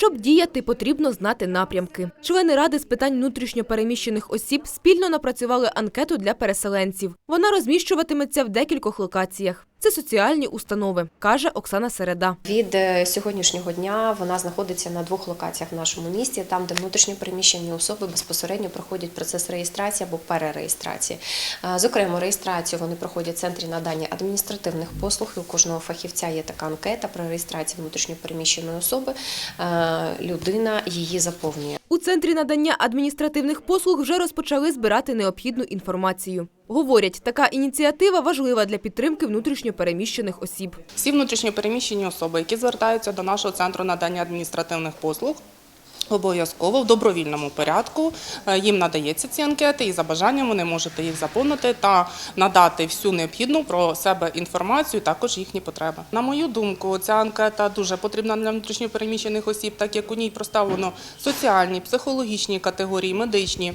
Щоб діяти, потрібно знати напрямки. Члени ради з питань внутрішньопереміщених осіб спільно напрацювали анкету для переселенців. Вона розміщуватиметься в декількох локаціях. Це соціальні установи, каже Оксана Середа. Від е, сьогоднішнього дня вона знаходиться на двох локаціях в нашому місті, там, де внутрішньо переміщені особи безпосередньо проходять процес реєстрації або перереєстрації. Е, Зокрема, реєстрацію вони проходять в центрі надання адміністративних послуг. І у кожного фахівця є така анкета про реєстрацію внутрішньо переміщеної особи. Е, Людина її заповнює. У центрі надання адміністративних послуг вже розпочали збирати необхідну інформацію. Говорять, така ініціатива важлива для підтримки внутрішньопереміщених осіб. Всі внутрішньопереміщені особи, які звертаються до нашого центру надання адміністративних послуг. Обов'язково в добровільному порядку е, їм надається ці анкети, і за бажанням вони можуть їх заповнити та надати всю необхідну про себе інформацію, також їхні потреби. На мою думку, ця анкета дуже потрібна для внутрішньопереміщених осіб, так як у ній проставлено соціальні, психологічні категорії, медичні.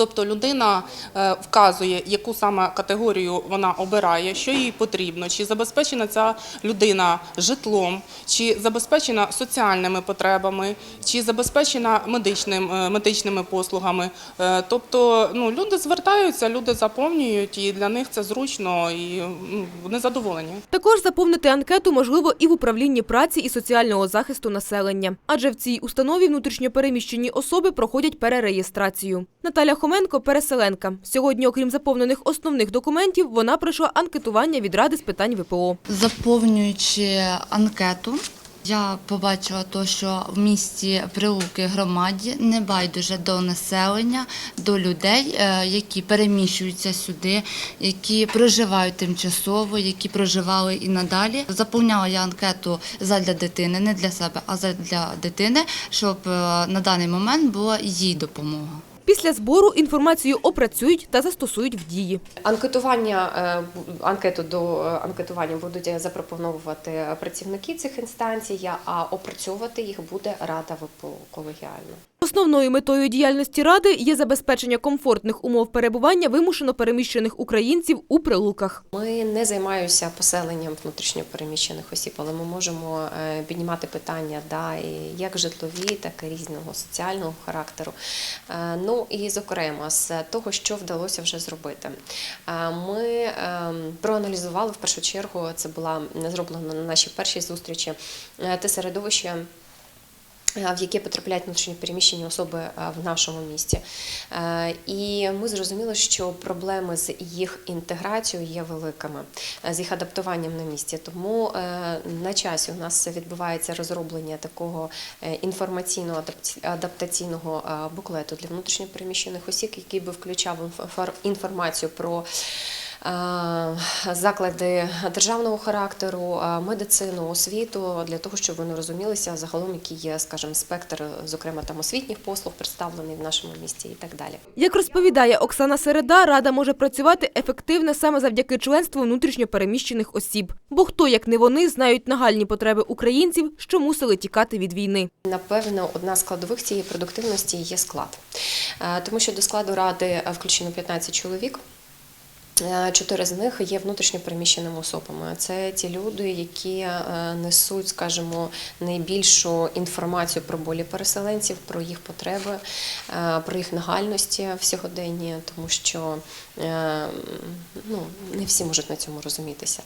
Тобто людина е, вказує, яку саме категорію вона обирає, що їй потрібно, чи забезпечена ця людина житлом, чи забезпечена соціальними потребами, чи забезпечена медичним, е, медичними послугами. Е, Тобто ну, люди звертаються, люди заповнюють, і для них це зручно і вони задоволені. Також заповнити анкету можливо і в управлінні праці і соціального захисту населення, адже в цій установі внутрішньопереміщені особи проходять перереєстрацію. Наталя Хоменко – переселенка. Сьогодні, окрім заповнених основних документів, вона пройшла анкетування від Ради з питань ВПО. Заповнюючи анкету, я побачила то, що в місті Прилуки громаді не байдуже до населення, до людей, е, які переміщуються сюди, які проживають тимчасово, які проживали і надалі. Заповняла я анкету задля дитини, не для себе, а задля дитини, щоб е, на даний момент була їй допомога. Після збору інформацію опрацюють та застосують в дії. Анкетування е, анкету до е, анкетування будуть запропоновувати працівники цих інстанцій, а опрацьовувати їх буде рада ВПО колегіально. Основною метою діяльності ради є забезпечення комфортних умов перебування вимушено переміщених українців у прилуках. Ми не займаємося поселенням внутрішньо переміщених осіб, але ми можемо е, піднімати питання да, як житлові, так і різного соціального характеру. Е, Ну і зокрема з того, що вдалося вже зробити. Е, Ми е, проаналізували в першу чергу, це була зроблено на нашій першій зустрічі, те середовище. Е, В яке потрапляють внутрішньо переміщені особи е, в нашому місті, Е, і ми зрозуміли, що проблеми з їх інтеграцією є великими, з їх адаптуванням на місці. Тому на часі у нас відбувається розроблення такого інформаційного адаптаційного буклету для внутрішньо переміщених осіб, який би включав інфор- інформацію про. Е, Заклади державного характеру, е, медицину, освіту для того, щоб вони розумілися загалом, який є, скажімо, спектр, зокрема там освітніх послуг, представлений в нашому місті і так далі. Як розповідає Оксана Середа, рада може працювати ефективно саме завдяки членству внутрішньопереміщених осіб. Бо хто, як не вони, знають нагальні потреби українців, що мусили тікати від війни. Напевно, одна з складових цієї продуктивності є склад, Е, тому що до складу ради включено 15 чоловік. Е, Чотири з них є внутрішньо переміщеними особами. Це ті люди, які е, несуть, скажімо, найбільшу інформацію про болі переселенців, про їх потреби, е, про їх нагальності в сьогоденні, тому що ну, не всі можуть на цьому розумітися.